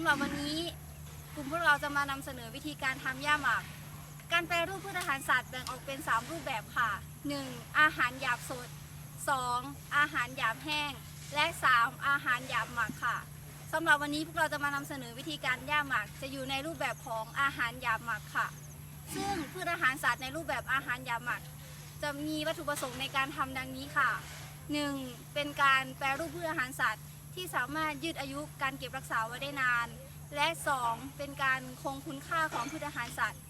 สำหรับวันนี้กลุ่มพวกเราจะมานำเสนอวิธีการทำย่าหมัก การแปรรูปพืชอาหารสัตว์แบ่งออกเป็น 3 รูปแบบค่ะ 1. อาหารหยาบสด 2. อาหารหยาบแห้ง และ 3. อาหารหยาบหมักค่ะสำหรับวันนี้พวกเราจะมานำเสนอวิธีการย่าหมัก จะอยู่ในรูปแบบของอาหารหยาบหมักค่ะ ซึ่งพืชอาหารสัตว์ในรูปแบบอาหารหยาบหมัก จะมีวัตถุประสงค์ในการทำดังนี้ค่ะ 1. เป็นการแปรรูปพืชอาหารสัตว์ ที่สามารถยืดอายุการเก็บรักษาไว้ได้นาน และ 2. เป็นการคงคุณค่าของพืชอาหารสัตว์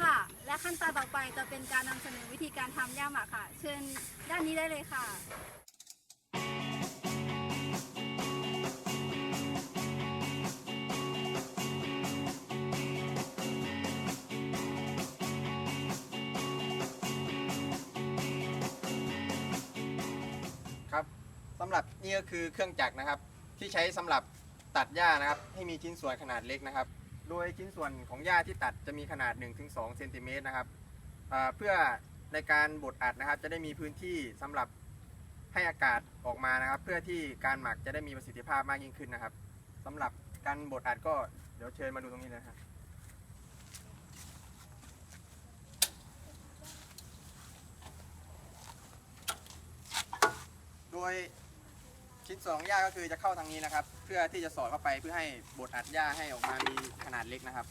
ค่ะ และขั้นตอนต่อไปจะเป็นการนำเสนอวิธีการทำย่าหมักค่ะ เชิญด้านนี้ได้เลยค่ะ นี่ก็คือเครื่องจักรนะครับ ที่ใช้สำหรับตัดหญ้านะครับ ให้มีชิ้นส่วนขนาดเล็กนะครับ โดยชิ้นส่วนของหญ้าที่ตัดจะมีขนาด 1-2เซนติเมตรนะครับเพื่อในการบดอัดนะครับ จะได้มีพื้นที่สำหรับให้อากาศออกมานะครับ เพื่อที่การหมักจะได้มีประสิทธิภาพมากยิ่งขึ้นนะครับสำหรับการบดอัดก็เดี๋ยวเชิญมาดูตรงนี้เลยนะครับโดย ชิ้นส่วนของหญ้าก็คือจะเข้าทางนี้นะครับ เพื่อที่จะสอดเข้าไปเพื่อให้บดอัดหญ้าให้ออกมามีขนาดเล็กนะครับ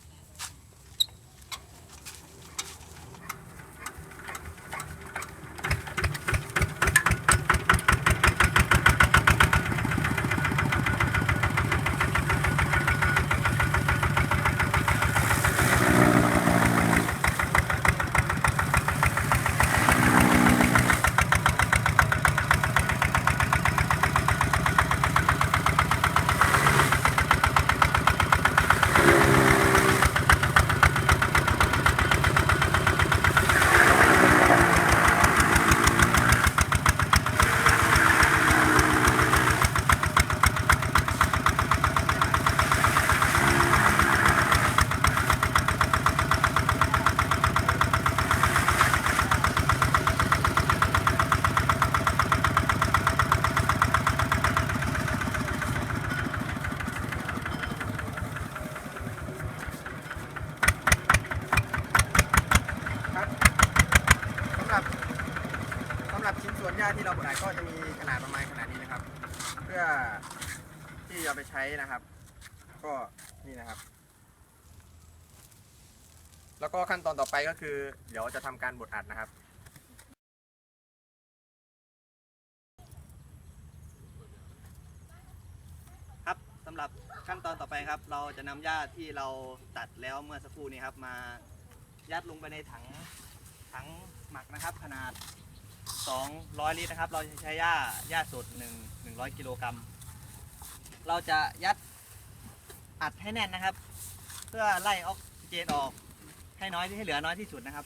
หรับชิ้นส่วนหญ้าที่เราบดอัดก็จะมีขนาดประมาณขนาดนี้นะครับ เพื่อที่จะเอาไปใช้นะครับ ก็นี่นะครับ แล้วก็ขั้นตอนต่อไปก็คือ เดี๋ยวจะทำการบดอัดนะครับครับสำหรับขั้นตอนต่อไปครับ เราจะนำหญ้าที่เราตัดแล้วเมื่อสักครู่นี้ครับ มายัดลงไปในถังถังหมักนะครับ ขนาด 200 ลิตรนะครับ เราจะใช้หญ้าหญ้าสด1 100 กิโลกรัม เราจะยัดอัดให้แน่นนะครับ เพื่อไล่ออกซิเจนออกให้น้อยที่ให้เหลือน้อยที่สุดนะครับ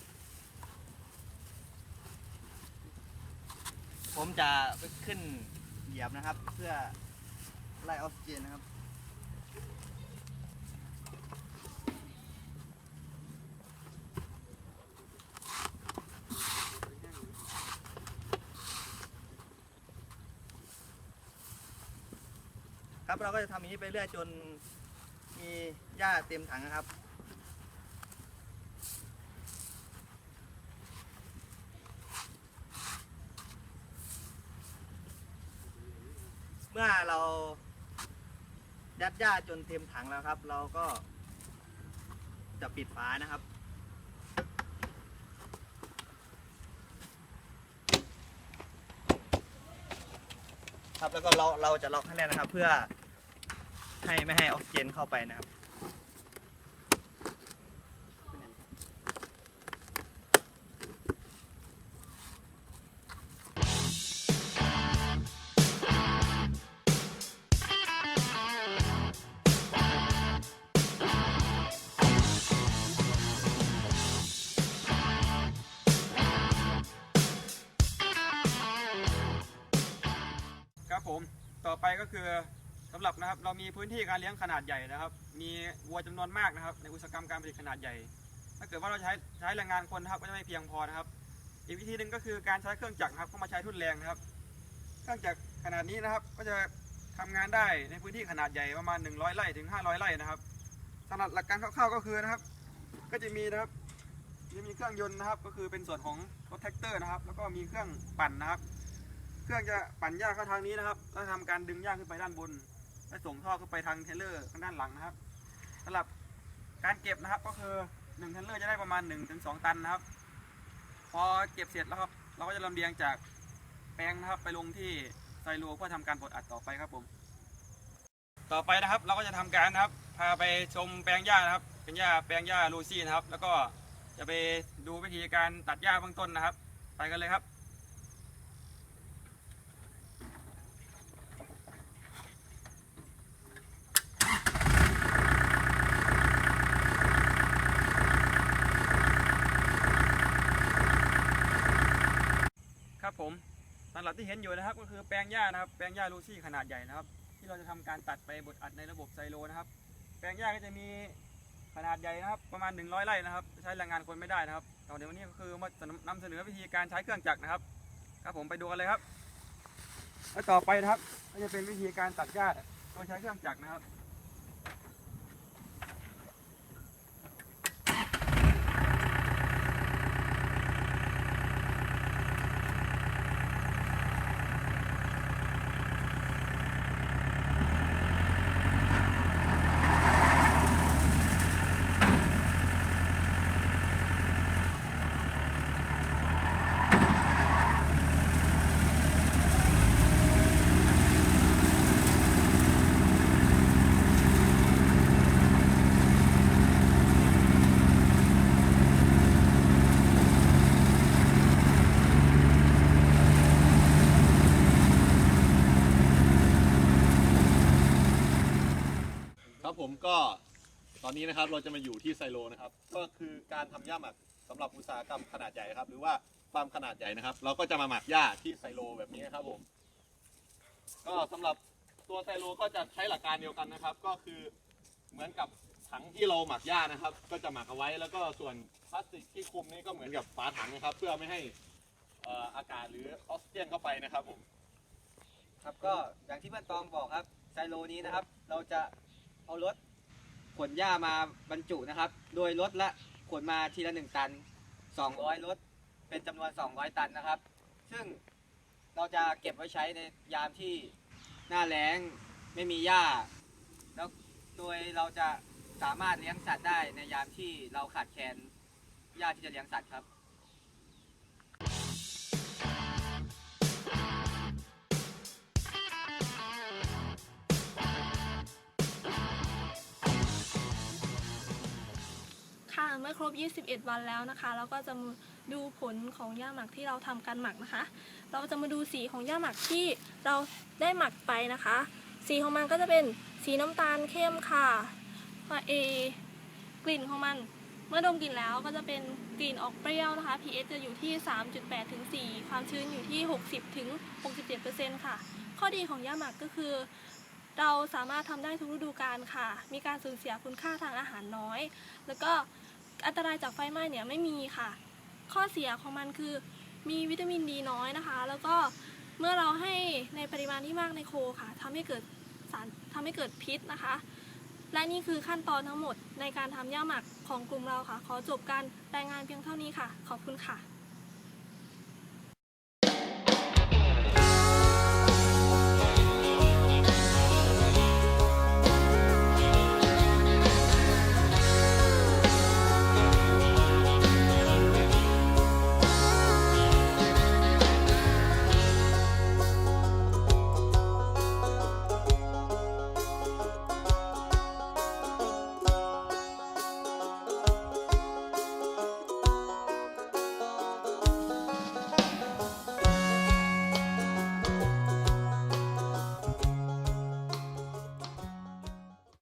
ผมจะไปขึ้นเหยียบนะครับ เพื่อไล่ออกซิเจนนะครับ ครับเราก็จะทำอย่างนี้ไปเรื่อยจนมีหญ้าเต็มถังนะครับ เมื่อเรายัดหญ้าจนเต็มถังแล้วครับ เราก็จะปิดฝานะครับครับแล้วก็เราเราจะล็อกให้แน่นนะครับ เพื่อ ให้ไม่ให้ออกซิเจนเข้าไปนะครับ ครับผม ต่อไปก็คือ สำหรับนะครับเรามีพื้นที่การเลี้ยงขนาดใหญ่นะครับ มีวัวจำนวนมากนะครับ ในอุตสาหกรรมการผลิตขนาดใหญ่ ถ้าเกิดว่าเราใช้ใช้แรงงานคนนะครับก็จะไม่เพียงพอนะครับ อีกวิธีหนึ่งก็คือการใช้เครื่องจักรนะครับเข้ามาใช้ทุนแรงนะครับ เครื่องจักรขนาดนี้นะครับ ก็จะทำงานได้ในพื้นที่ขนาดใหญ่ประมาณ 100ไร่ถึง 500ไร่นะครับสำหรับหลักการคร่าวๆก็คือนะครับ ก็จะมีนะครับจะมีเครื่องยนต์นะครับ ก็คือเป็นส่วนของรถแท็กเตอร์นะครับ แล้วก็มีเครื่องปั่นนะครับ เครื่องจะปั่นหญ้าเข้าทางนี้นะครับแล้วทำการดึงหญ้าขึ้นไปด้านบน และส่งท่อขึ้นไปทางเทเลอร์ทางด้านหลังนะครับสำหรับการเก็บนะครับก็คือ1เทเลอร์จะได้ประมาณ 1-2 ตันนะครับ พอเก็บเสร็จแล้วครับ เราก็จะลำเลียงจากแปลงนะครับไปลงที่ไซโลเพื่อทำการบดอัดต่อไปครับผม ต่อไปนะครับเราก็จะทำการนะครับ พาไปชมแปลงหญ้านะครับ เป็นหญ้าแปลงหญ้าลูซี่นะครับ แล้วก็จะไปดูวิธีการตัดหญ้าเบื้องต้นนะครับ ไปกันเลยครับผมสำ หรับที่เห็นอยู่นะครับ ก็คือแปลงหญ้านะครับแปลงหญ้าลูซี่ขนาดใหญ่นะครับ ที่เราจะทำการตัดไปบดอัดในระบบไซโลนะครับ แปลงหญ้าก็จะมีขนาดใหญ่นะครับประมาณ 100 ไร่นะครับ ใช้แรงงานคนไม่ได้นะครับต่อเดี๋ยววันนี้ก็คือมาจะนำเสนอวิธีการใช้เครื่องจักรนะครับ ครับผมไปดูกันเลยครับแล้วต่อไปนะครับก็จะเป็นวิธีการตัดหญ้าโดยใช้เครื่องจักรนะครับ ผมก็ตอนนี้นะครับเราจะมาอยู่ที่ไซโลนะครับ ก็คือการทำหญ้าหมักสำหรับอุตสาหกรรมขนาดใหญ่ครับ หรือว่าฟาร์มขนาดใหญ่นะครับ เราก็จะมาหมักหญ้าที่ไซโลแบบนี้นะครับผม ก็สำหรับตัวไซโลก็จะใช้หลักการเดียวกันนะครับ ก็คือเหมือนกับถังที่เราหมักหญ้านะครับ ก็จะหมักเอาไว้แล้วก็ส่วนพลาสติกที่คลุมนี่ก็เหมือนกับฝาถังนะครับ เพื่อไม่ให้เอ่ออากาศหรือออกซิเจนเข้าไปนะครับผม ครับก็อย่างที่เพื่อนตองบอกครับไซโลนี้นะครับ เราจะ เอารถขนหญ้ามาบรรจุนะครับ โดยรถละขนมาทีละ 1 ตัน 200 รถ เป็นจำนวน 200 ตันนะครับ ซึ่งเราจะเก็บไว้ใช้ในยามที่หน้าแล้งไม่มีหญ้า แล้วโดยเราจะสามารถเลี้ยงสัตว์ได้ในยามที่เราขาดแคลนหญ้าที่จะเลี้ยงสัตว์ครับ เมื่อครบ 21 วันแล้วนะคะ เราก็จะมาดูผลของหญ้าหมักที่เราทำการหมักนะคะ เราจะมาดูสีของหญ้าหมักที่เราได้หมักไปนะคะ สีของมันก็จะเป็นสีน้ำตาลเข้มค่ะว่าเอกลิ่นของมัน เมื่อดมกลิ่นแล้วก็จะเป็นกลิ่นออกเปรี้ยวนะคะ pH จะอยู่ที่ 3.8 ถึง 4 ความชื้นอยู่ที่ 60 ถึง 67%ค่ะ ข้อดีของหญ้าหมักก็คือ เราสามารถทำได้ทุกฤดูกาลค่ะ มีการสูญเสียคุณค่าทางอาหารน้อย แล้วก็ อันตรายจากไฟไหม้เนี่ยไม่มีค่ะ ข้อเสียของมันคือมีวิตามินดีน้อยนะคะ แล้วก็เมื่อเราให้ในปริมาณที่มากในโคค่ะทำให้เกิดสารทำให้เกิดพิษนะคะ และนี่คือขั้นตอนทั้งหมดในการทำย่าหมักของกลุ่มเราค่ะ ขอจบการรายงานเพียงเท่านี้ค่ะ ขอบคุณค่ะ